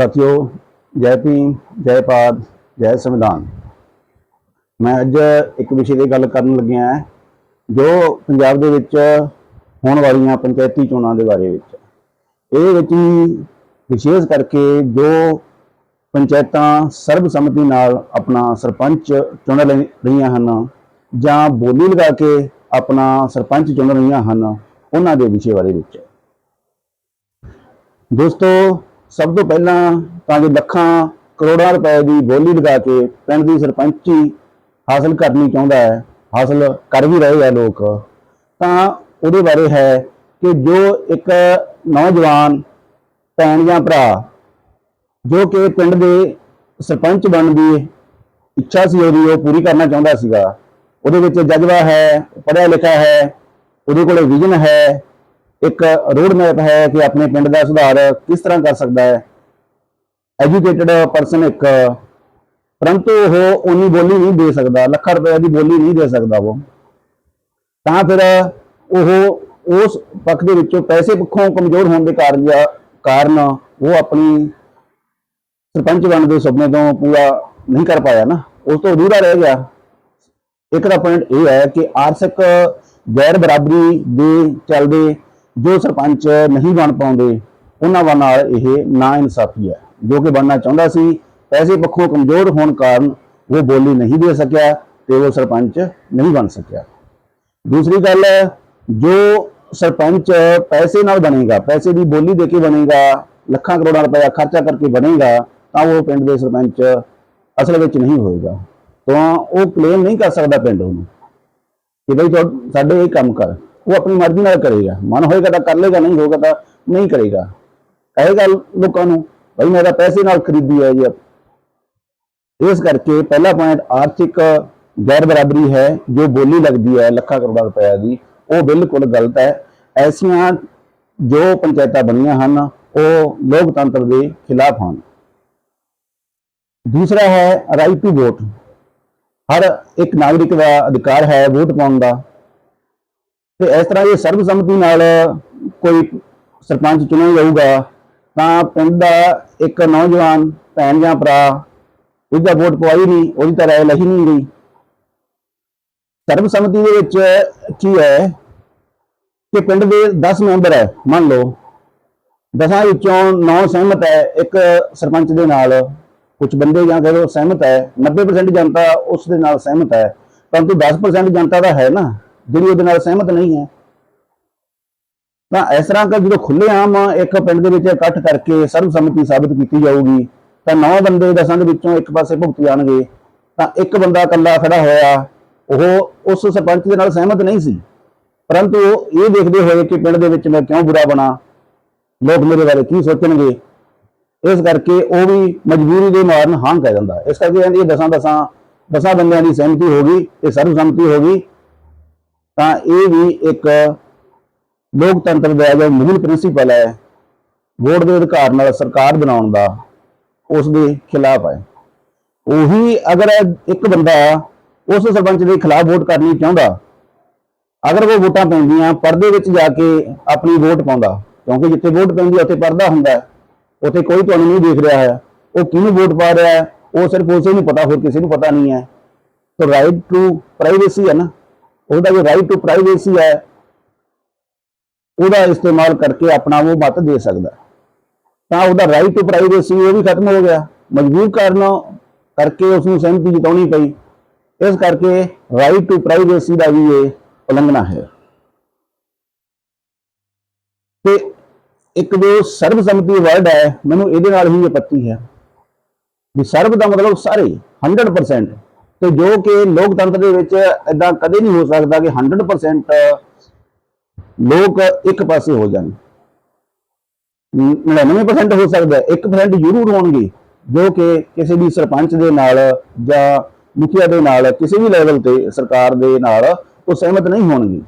ਸਾਥੀਓ, ਜੈ ਭੀਮ, ਜੈ ਭਾਰਤ, ਜੈ ਸੰਵਿਧਾਨ। ਮੈਂ ਅੱਜ ਇੱਕ ਵਿਸ਼ੇ ਦੀ ਗੱਲ ਕਰਨ ਲੱਗਿਆ ਹਾਂ, ਜੋ ਪੰਜਾਬ ਦੇ ਵਿੱਚ ਹੋਣ ਵਾਲੀਆਂ ਪੰਚਾਇਤੀ ਚੋਣਾਂ ਦੇ ਬਾਰੇ ਵਿੱਚ। ਇਹ ਵਿੱਚ ਹੀ ਵਿਸ਼ੇਸ਼ ਕਰਕੇ ਜੋ ਪੰਚਾਇਤਾਂ ਸਰਬਸੰਮਤੀ ਨਾਲ ਆਪਣਾ ਸਰਪੰਚ ਚੁਣ ਲੈ- ਰਹੀਆਂ ਹਨ ਜਾਂ ਬੋਲੀ ਲਗਾ ਕੇ ਆਪਣਾ ਸਰਪੰਚ ਚੁਣ ਰਹੀਆਂ ਹਨ, ਉਹਨਾਂ ਦੇ ਵਿਸ਼ੇ ਬਾਰੇ ਵਿੱਚ। ਦੋਸਤੋ ਸਭ ਤੋਂ ਪਹਿਲਾਂ ਤਾਂ ਜੋ ਲੱਖਾਂ ਕਰੋੜਾਂ ਰੁਪਏ ਦੀ ਬੋਲੀ ਲਗਾ ਕੇ ਪਿੰਡ ਦੀ ਸਰਪੰਚੀ ਹਾਸਲ ਕਰਨੀ ਚਾਹੁੰਦਾ ਹੈ, ਹਾਸਲ ਕਰ ਵੀ ਰਹੇ ਆ ਲੋਕ, ਤਾਂ ਉਹਦੇ ਬਾਰੇ ਹੈ ਕਿ ਜੋ ਇੱਕ ਨੌਜਵਾਨ ਭੈਣ ਜਾਂ ਭਰਾ ਜੋ ਕਿ ਪਿੰਡ ਦੇ ਸਰਪੰਚ ਬਣਨ ਦੀ ਇੱਛਾ ਸੀ ਉਹਦੀ, ਉਹ ਪੂਰੀ ਕਰਨਾ ਚਾਹੁੰਦਾ ਸੀਗਾ। ਉਹਦੇ ਵਿੱਚ ਜਜ਼ਬਾ ਹੈ, ਪੜ੍ਹਿਆ ਲਿਖਿਆ ਹੈ, ਉਹਦੇ ਕੋਲੇ ਵਿਜ਼ਨ ਹੈ ਇੱਕ ਰੋਡ ਮੈਪ ਹੈ ਕਿ ਆਪਣੇ ਪਿੰਡ ਦਾ ਸੁਧਾਰ ਕਿਸ ਤਰ੍ਹਾਂ ਕਰ ਸਕਦਾ ਹੈ? ਐਜੂਕੇਟਡ ਪਰਸਨ ਇੱਕ, ਪਰੰਤੂ ਉਹ ਉਨੀ ਬੋਲੀ ਨਹੀਂ ਦੇ ਸਕਦਾ, ਲੱਖਾਂ ਰੁਪਏ ਦੀ ਬੋਲੀ ਨਹੀਂ ਦੇ ਸਕਦਾ ਉਹ। ਤਾਂ ਫਿਰ ਉਹ ਉਸ ਪੱਖ ਦੇ ਵਿੱਚੋਂ ਪੈਸੇ ਪੱਖੋਂ ਕਮਜ਼ੋਰ ਹੋਣ ਦੇ ਕਾਰਨ ਕਾਰਨ ਉਹ ਆਪਣੀ ਸਰਪੰਚ ਬਣਨ ਦੇ ਸੁਪਨੇ ਤੋਂ ਪੂਰਾ ਨਹੀਂ ਕਰ ਪਾਇਆ ਨਾ। ਉਸ ਤੋਂ ਅਧੂਰਾ ਰਹਿ ਗਿਆ। ਇੱਕ ਦਾ ਪੁਆਇੰਟ ਇਹ ਹੈ ਕਿ ਆਰਥਿਕ ਗੈਰ ਬਰਾਬਰੀ ਦੇ ਚੱਲਦੇ ਜੋ ਸਰਪੰਚ ਨਹੀਂ ਬਣ ਪਾਉਂਦੇ, ਉਹਨਾਂ ਵਾ ਨਾਲ ਇਹ ਨਾ ਇਨਸਾਫੀ ਹੈ। ਜੋ ਕਿ ਬਣਨਾ ਚਾਹੁੰਦਾ ਸੀ, ਪੈਸੇ ਪੱਖੋਂ ਕਮਜ਼ੋਰ ਹੋਣ ਕਾਰਨ ਉਹ ਬੋਲੀ ਨਹੀਂ ਦੇ ਸਕਿਆ ਤੇ ਉਹ ਸਰਪੰਚ ਨਹੀਂ ਬਣ ਸਕਿਆ। ਦੂਸਰੀ ਗੱਲ, ਜੋ ਸਰਪੰਚ ਪੈਸੇ ਨਾਲ ਬਣੇਗਾ, ਪੈਸੇ ਦੀ ਬੋਲੀ ਦੇ ਕੇ ਬਣੇਗਾ, ਲੱਖਾਂ ਕਰੋੜਾਂ ਰੁਪਏ ਖਰਚਾ ਕਰਕੇ ਬਣੇਗਾ, ਤਾਂ ਉਹ ਪਿੰਡ ਦੇ ਸਰਪੰਚ ਅਸਲ ਵਿੱਚ ਨਹੀਂ ਹੋਏਗਾ। ਤਾਂ ਉਹ ਕਲੇਮ ਨਹੀਂ ਕਰ ਸਕਦਾ ਪਿੰਡ ਉਹਨੂੰ। ਕਿ ਬਈ ਤੁਹਾ- ਸਾਡੇ ਇਹ ਕੰਮ ਕਰ। ਉਹ ਆਪਣੀ ਮਰਜ਼ੀ ਨਾਲ ਕਰੇਗਾ। ਮਨ ਹੋਏਗਾ ਤਾਂ ਕਰ ਲੇਗਾ ਨਹੀਂ ਹੋਏਗਾ ਤਾਂ ਨਹੀਂ ਕਰੇਗਾ। ਕਹੇਗਾ ਲੋਕਾਂ ਨੂੰ, ਬਈ ਮੈਂ ਤਾਂ ਪੈਸੇ ਨਾਲ ਖਰੀਦੀ ਹੈ ਜੀ ਇਸ ਕਰਕੇ ਪਹਿਲਾ ਪੁਆਇੰਟ ਆਰਥਿਕ ਗੈਰ ਬਰਾਬਰੀ ਹੈ, ਜੋ ਬੋਲੀ ਲੱਗਦੀ ਹੈ, ਲੱਖਾਂ ਕਰੋੜਾਂ ਰੁਪਏ ਦੀ। ਉਹ ਬਿਲਕੁਲ ਗਲਤ ਹੈ। ਐਸੀਆਂ ਜੋ ਪੰਚਾਇਤਾਂ ਬਣੀਆਂ ਹਨ, ਉਹ ਲੋਕਤੰਤਰ ਦੇ ਖਿਲਾਫ ਹਨ। ਦੂਸਰਾ ਹੈ ਰਾਈਟ ਟੂ ਵੋਟ। ਹਰ ਇੱਕ ਨਾਗਰਿਕ ਦਾ ਅਧਿਕਾਰ ਹੈ ਵੋਟ ਪਾਉਣ ਦਾ। ਤੇ ਇਸ ਤਰ੍ਹਾਂ ਜੇ ਸਰਬਸੰਮਤੀ ਨਾਲ ਕੋਈ ਸਰਪੰਚ ਚੁਣਿਆ ਜਾਊਗਾ, ਤਾਂ ਪਿੰਡ ਦਾ ਇੱਕ ਨੌਜਵਾਨ ਭੈਣ ਜਾਂ ਭਰਾ ਉਹਦਾ ਵੋਟ ਪਵਾਈ ਨਹੀਂ, ਉਹਦੀ ਤਾਂ ਰਾਏ ਲਹੀ ਨਹੀਂ ਗਈ। ਸਰਬਸੰਮਤੀ ਦੇ ਵਿੱਚ ਕੀ ਹੈ ਕਿ ਪਿੰਡ ਦੇ 10 ਮੈਂਬਰ ਹੈ, ਮੰਨ ਲਓ। ਦਸਾਂ ਵਿੱਚੋਂ 9 ਸਹਿਮਤ ਹੈ, ਇੱਕ ਸਰਪੰਚ ਦੇ ਨਾਲ। ਕੁਝ ਬੰਦੇ ਜਾਂ ਕਹੋ ਸਹਿਮਤ ਹੈ 90% ਜਨਤਾ ਉਸ ਦੇ ਨਾਲ ਸਹਿਮਤ ਹੈ, ਪਰੰਤੂ 10% ਜਨਤਾ ਦਾ ਹੈ ਨਾ। ਜਿਹੜੀ ਉਹਦੇ ਨਾਲ ਸਹਿਮਤ ਨਹੀਂ ਹੈ। ਤਾਂ ਇਸ ਤਰ੍ਹਾਂ ਕਰ ਜਦੋਂ ਖੁੱਲੇ ਆਮ ਇੱਕ ਪਿੰਡ ਦੇ ਵਿੱਚ ਇਕੱਠ ਕਰਕੇ ਸਰਬਸੰਮਤੀ ਸਾਬਤ ਕੀਤੀ ਜਾਊਗੀ, ਤਾਂ ਨੌ ਬੰਦੇ ਦਸਾਂ ਦੇ ਵਿੱਚੋਂ ਇੱਕ ਪਾਸੇ ਭੁਗਤ ਜਾਣਗੇ। ਤਾਂ ਇੱਕ ਬੰਦਾ ਇਕੱਲਾ ਖੜਾ ਹੋਇਆ, ਉਹ ਉਸ ਸਰਪੰਚ ਦੇ ਨਾਲ ਸਹਿਮਤ ਨਹੀਂ ਸੀ। ਪਰੰਤੂ ਉਹ ਇਹ ਦੇਖਦੇ ਹੋਏ ਕਿ ਪਿੰਡ ਦੇ ਵਿੱਚ ਮੈਂ ਕਿਉਂ ਬੁਰਾ ਬਣਾ? ਲੋਕ ਮੇਰੇ ਬਾਰੇ ਕੀ ਸੋਚਣਗੇ? ਇਸ ਕਰਕੇ ਉਹ ਵੀ ਮਜਬੂਰੀ ਦੇ ਮਾਰਨ ਹਾਂ ਕਹਿ ਦਿੰਦਾ ਇਸ ਕਰਕੇ ਇਹ ਦਸਾਂ ਦਸਾਂ ਦਸਾਂ ਬੰਦਿਆਂ ਦੀ ਸਹਿਮਤੀ ਹੋ ਗਈ ਤੇ ਸਰਬਸੰਮਤੀ ਹੋ ਗਈ। ਤਾਂ ਇਹ ਵੀ ਇੱਕ ਲੋਕਤੰਤਰ ਦਾ ਜੋ ਮੂਲ ਪ੍ਰਿੰਸੀਪਲ ਹੈ ਵੋਟ ਦੇ ਅਧਿਕਾਰ ਨਾਲ ਸਰਕਾਰ ਬਣਾਉਣ ਦਾ, ਉਸ ਦੇ ਖਿਲਾਫ ਹੈ। ਉਹੀ ਅਗਰ ਇੱਕ ਬੰਦਾ ਉਸ ਸਰਪੰਚ ਦੇ ਖਿਲਾਫ ਵੋਟ ਕਰਨੀ ਚਾਹੁੰਦਾ, ਅਗਰ ਉਹ ਵੋਟਾਂ ਪੈਂਦੀਆਂ, ਪਰਦੇ ਵਿੱਚ ਜਾ ਕੇ ਆਪਣੀ ਵੋਟ ਪਾਉਂਦਾ, ਕਿਉਂਕਿ ਜਿੱਥੇ ਵੋਟ ਪੈਂਦੀ ਉੱਥੇ ਪਰਦਾ ਹੁੰਦਾ ਉੱਥੇ ਕੋਈ ਤੁਹਾਨੂੰ ਨਹੀਂ ਦੇਖ ਰਿਹਾ ਹੈ। ਉਹ ਕਿਹਨੂੰ ਵੋਟ ਪਾ ਰਿਹਾ ਹੈ, ਉਹ ਸਿਰਫ ਉਸੇ ਨੂੰ ਪਤਾ, ਹੋਰ ਕਿਸੇ ਨੂੰ ਪਤਾ ਨਹੀਂ ਹੈ। ਤਾਂ ਰਾਈਟ ਟੂ ਪ੍ਰਾਈਵੇਸੀ ਹੈ ਨਾ। ਉਹਦਾ ਜੋ ਰਾਈਟ ਟੂ ਪ੍ਰਾਈਵੇਸੀ ਹੈ, ਉਹਦਾ ਇਸਤੇਮਾਲ ਕਰਕੇ ਆਪਣਾ ਉਹ ਮਤ ਦੇ ਸਕਦਾ। ਤਾਂ ਉਹਦਾ ਰਾਈਟ ਟੂ ਪ੍ਰਾਈਵੇਸੀ ਉਹ ਵੀ ਖਤਮ ਹੋ ਗਿਆ। ਮਜਬੂਰ ਕਰਨ ਕਰਕੇ ਉਸ ਨੂੰ ਸਹਿਮਤੀ ਜਤਾਉਣੀ ਪਈ। ਇਸ ਕਰਕੇ ਰਾਈਟ ਟੂ ਪ੍ਰਾਈਵੇਸੀ ਦਾ ਵੀ ਇਹ ਉਲੰਘਣਾ ਹੈ। ਤੇ ਇੱਕ ਜੋ ਸਰਬਸੰਮਤੀ ਵਰਡ ਹੈ, ਮੈਨੂੰ ਇਹਦੇ ਨਾਲ ਹੀ ਇਹ ਪੱਤੀ ਹੈ। ਵੀ ਸਰਬ ਦਾ ਮਤਲਬ ਸਾਰੇ 100% ਤੇ ਜੋ ਕਿ ਲੋਕਤੰਤਰ ਦੇ ਵਿੱਚ ਇਦਾਂ ਕਦੇ ਨਹੀਂ ਹੋ ਸਕਦਾ ਕਿ 100% ਲੋਕ ਇੱਕ ਪਾਸੇ ਹੋ ਜਾਣ। 99% ਹੋ ਸਕਦਾ 1% ਜ਼ਰੂਰ ਹੋਣਗੇ, ਜੋ ਕਿ ਕਿਸੇ ਵੀ ਸਰਪੰਚ ਦੇ ਨਾਲ ਜਾਂ ਮੁਖੀਆ ਦੇ ਨਾਲ, ਕਿਸੇ ਵੀ ਲੈਵਲ ਤੇ ਸਰਕਾਰ ਦੇ ਨਾਲ ਉਹ ਸਹਿਮਤ ਨਹੀਂ ਹੋਣਗੇ।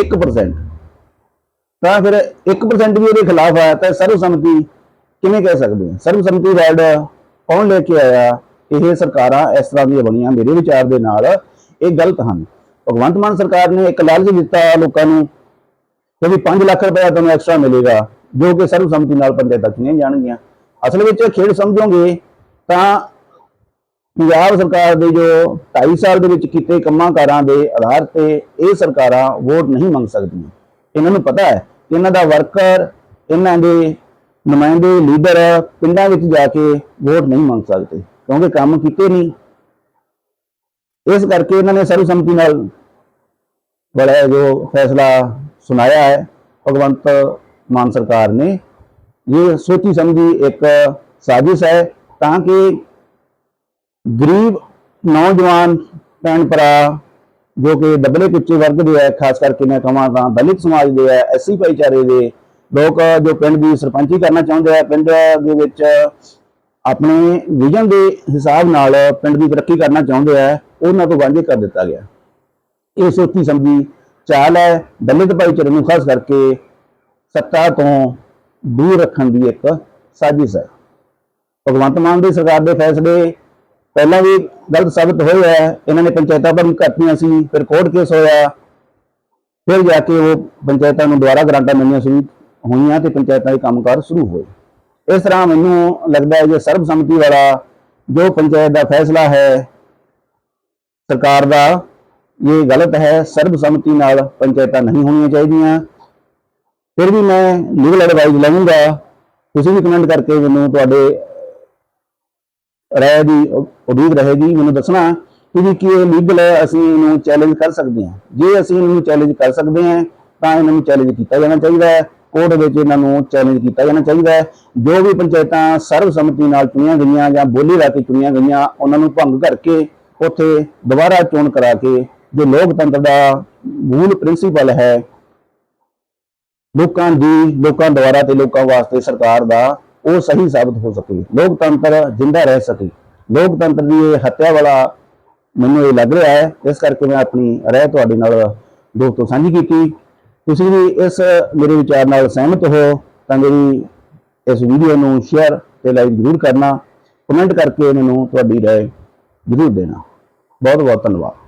1% ਤਾਂ ਫਿਰ 1% ਵੀ ਉਹਦੇ ਖਿਲਾਫ ਆਇਆ ਤਾਂ ਸਰਬਸੰਮਤੀ ਕਿਵੇਂ ਕਹਿ ਸਕਦੇ ਹਾਂ ਸਰਬਸੰਮਤੀ ਵਰਡ ਕੌਣ ਲੈ ਕੇ ਆਇਆ? ਇਹ ਸਰਕਾਰਾਂ ਇਸ ਤਰ੍ਹਾਂ ਦੀਆਂ ਬਣੀਆਂ ਮੇਰੇ ਵਿਚਾਰ ਦੇ ਨਾਲ, ਇਹ ਗਲਤ ਹਨ। ਭਗਵੰਤ ਮਾਨ ਸਰਕਾਰ ਨੇ ਇੱਕ ਲਾਲਚ ਦਿੱਤਾ ਲੋਕਾਂ ਨੂੰ ਕਿ ਵੀ 5 ਲੱਖ ਰੁਪਏ ਤੁਹਾਨੂੰ ਐਕਸਟਰਾ ਮਿਲੇਗਾ, ਜੋ ਕਿ ਸਰਬਸੰਮਤੀ ਨਾਲ ਪੰਚਾਇਤਾਂ ਚੁਣੀਆਂ ਜਾਣਗੀਆਂ। ਅਸਲ ਵਿੱਚ ਖੇਡ ਸਮਝੋਗੇ ਤਾਂ ਪੰਜਾਬ ਸਰਕਾਰ ਦੇ ਜੋ 2.5 ਸਾਲ ਦੇ ਵਿੱਚ ਕੀਤੇ ਕੰਮਾਂ ਕਾਰਾਂ ਦੇ ਆਧਾਰ ਤੇ ਇਹ ਸਰਕਾਰਾਂ ਵੋਟ ਨਹੀਂ ਮੰਗ ਸਕਦੀਆਂ। ਇਹਨਾਂ ਨੂੰ ਪਤਾ ਹੈ ਕਿ ਇਹਨਾਂ ਦਾ ਵਰਕਰ, ਇਹਨਾਂ ਦੇ ਨੁਮਾਇੰਦੇ, ਲੀਡਰ ਪਿੰਡਾਂ ਵਿੱਚ ਜਾ ਕੇ ਵੋਟ ਨਹੀਂ ਮੰਗ ਸਕਦੇ। ਕਿਉਂਕਿ ਕੰਮ ਕੀਤੇ ਨਹੀਂ। ਇਸ ਕਰਕੇ ਇਹਨਾਂ ਨੇ ਸਰਵਸੰਮਤੀ ਨਾਲ ਬੜਾ ਜੋ ਫੈਸਲਾ ਸੁਣਾਇਆ ਹੈ, ਭਗਵੰਤ ਮਾਨ ਸਰਕਾਰ ਨੇ। ਇਹ ਸੋਚੀ ਸਮਝੀ ਇੱਕ ਸਾਜ਼ਿਸ਼ ਹੈ, ਤਾਂ ਕਿ ਗਰੀਬ ਨੌਜਵਾਨ ਭੈਣ ਭਰਾ ਜੋ ਕਿ ਦਬਲੇ ਕੁੱਚੇ ਵਰਗ ਦੇ ਹੈ, ਖਾਸ ਕਰਕੇ ਮੈਂ ਕਹਾਂ ਤਾਂ ਦਲਿਤ ਸਮਾਜ ਦੇ ਹੈ, ਐਸਸੀ ਭਾਈਚਾਰੇ ਦੇ ਲੋਕ ਜੋ ਪਿੰਡ ਦੀ ਸਰਪੰਚੀ ਕਰਨਾ ਚਾਹੁੰਦੇ ਆ, ਪਿੰਡ ਦੇ ਵਿੱਚ ਆਪਣੇ ਵਿਜ਼ਨ ਦੇ ਹਿਸਾਬ ਨਾਲ ਪਿੰਡ ਦੀ ਤਰੱਕੀ ਕਰਨਾ ਚਾਹੁੰਦੇ ਆ, ਉਹਨਾਂ ਤੋਂ ਵਾਂਝੇ ਕਰ ਦਿੱਤਾ ਗਿਆ। ਇਹ ਸੋਚੀ ਸਮਝੀ ਚਾਲ ਹੈ, ਦਲਿਤ ਭਾਈਚਾਰੇ ਨੂੰ ਖਾਸ ਕਰਕੇ ਸੱਤਾ ਤੋਂ ਦੂਰ ਰੱਖਣ ਦੀ ਇੱਕ ਸਾਜ਼ਿਸ਼ ਹੈ। ਭਗਵੰਤ ਮਾਨ ਦੀ ਸਰਕਾਰ ਦੇ ਫੈਸਲੇ ਪਹਿਲਾਂ ਵੀ ਗਲਤ ਸਾਬਤ ਹੋਏ ਹੈ ਇਹਨਾਂ ਨੇ ਪੰਚਾਇਤਾਂ ਪਰ ਘਟਨੀਆਂ ਸੀ, ਫਿਰ ਕੋਰਟ ਕੇਸ ਹੋਇਆ, ਫਿਰ ਜਾ ਕੇ ਉਹ ਪੰਚਾਇਤਾਂ ਨੂੰ ਦੁਬਾਰਾ ਗ੍ਰਾਂਟਾਂ ਮਿਲੀਆਂ ਸ਼ੁਰੂ ਹੋਈਆਂ ਤੇ ਪੰਚਾਇਤਾਂ ਦੇ ਕੰਮਕਾਰ ਸ਼ੁਰੂ ਹੋਏ। ਇਸ ਤਰ੍ਹਾਂ ਮੈਨੂੰ ਲੱਗਦਾ ਹੈ ਕਿ ਸਰਬਸੰਮਤੀ ਵਾਲਾ ਜੋ ਪੰਚਾਇਤ ਦਾ ਫੈਸਲਾ ਹੈ, ਸਰਕਾਰ ਦਾ, ਇਹ ਗਲਤ ਹੈ। ਸਰਬਸੰਮਤੀ ਨਾਲ ਪੰਚਾਇਤਾਂ ਨਹੀਂ ਹੋਣੀਆਂ ਚਾਹੀਦੀਆਂ। ਫਿਰ ਵੀ ਮੈਂ ਲੀਗਲ ਐਡਵਾਈਸ ਲਵਾਂਗਾ। ਤੁਸੀਂ ਵੀ ਕਮੈਂਟ ਕਰਕੇ ਮੈਨੂੰ ਤੁਹਾਡੇ ਰਾਏ ਦੀ ਉਡੀਕ ਰਹੇਗੀ। ਮੈਨੂੰ ਦੱਸਣਾ ਕਿ ਵੀ ਕੀ ਇਹ ਲੀਗਲ ਹੈ, ਅਸੀਂ ਇਹਨੂੰ ਚੈਲੰਜ ਕਰ ਸਕਦੇ ਹਾਂ। ਜੇ ਅਸੀਂ ਇਹਨੂੰ ਚੈਲੰਜ ਕਰ ਸਕਦੇ ਹਾਂ, ਤਾਂ ਇਹਨਾਂ ਨੂੰ ਚੈਲੰਜ ਕੀਤਾ ਜਾਣਾ ਚਾਹੀਦਾ ਹੈ। ਕੋਰਟ ਵਿੱਚ ਇਹਨਾਂ ਨੂੰ ਚੈਲੰਜ ਕੀਤਾ ਜਾਣਾ ਚਾਹੀਦਾ ਹੈ। ਜੋ ਵੀ ਪੰਚਾਇਤਾਂ ਸਰਬਸੰਮਤੀ ਨਾਲ ਚੁਣੀਆਂ ਗਈਆਂ ਜਾਂ ਬੋਲੀ ਲਾ ਕੇ ਚੁਣੀਆਂ ਗਈਆਂ, ਉਹਨਾਂ ਨੂੰ ਭੰਗ ਕਰਕੇ ਉੱਥੇ ਦੁਬਾਰਾ ਚੋਣ ਕਰਾ ਕੇ ਜੋ ਲੋਕਤੰਤਰ ਦਾ ਮੂਲ ਪ੍ਰਿੰਸੀਪਲ ਹੈ, ਲੋਕਾਂ ਦੀ, ਲੋਕਾਂ ਦੁਆਰਾ ਤੇ ਲੋਕਾਂ ਵਾਸਤੇ ਸਰਕਾਰ ਦਾ ਉਹ ਸਹੀ ਸਾਬਤ ਹੋ ਸਕੇ। ਲੋਕਤੰਤਰ ਜਿੰਦਾ ਰਹਿ ਸਕੇ। ਲੋਕਤੰਤਰ ਦੀ ਇਹ ਹੱਤਿਆ ਵਾਲਾ ਮੈਨੂੰ ਇਹ ਲੱਗ ਰਿਹਾ ਹੈ। ਇਸ ਕਰਕੇ ਮੈਂ ਆਪਣੀ ਰਾਏ ਤੁਹਾਡੇ ਨਾਲ ਦੋਸਤੋ ਸਾਂਝੀ ਕੀਤੀ। ਤੁਸੀਂ ਵੀ ਇਸ, ਮੇਰੇ ਵਿਚਾਰ ਨਾਲ ਸਹਿਮਤ ਹੋ, ਤਾਂ ਮੇਰੀ ਇਸ ਵੀਡੀਓ ਨੂੰ ਸ਼ੇਅਰ ਤੇ ਲਾਈਕ ਜ਼ਰੂਰ ਕਰਨਾ ਕਮੈਂਟ ਕਰਕੇ ਮੈਨੂੰ ਤੁਹਾਡੀ ਰਾਏ ਜ਼ਰੂਰ ਦੇਣਾ। ਬਹੁਤ ਬਹੁਤ ਧੰਨਵਾਦ।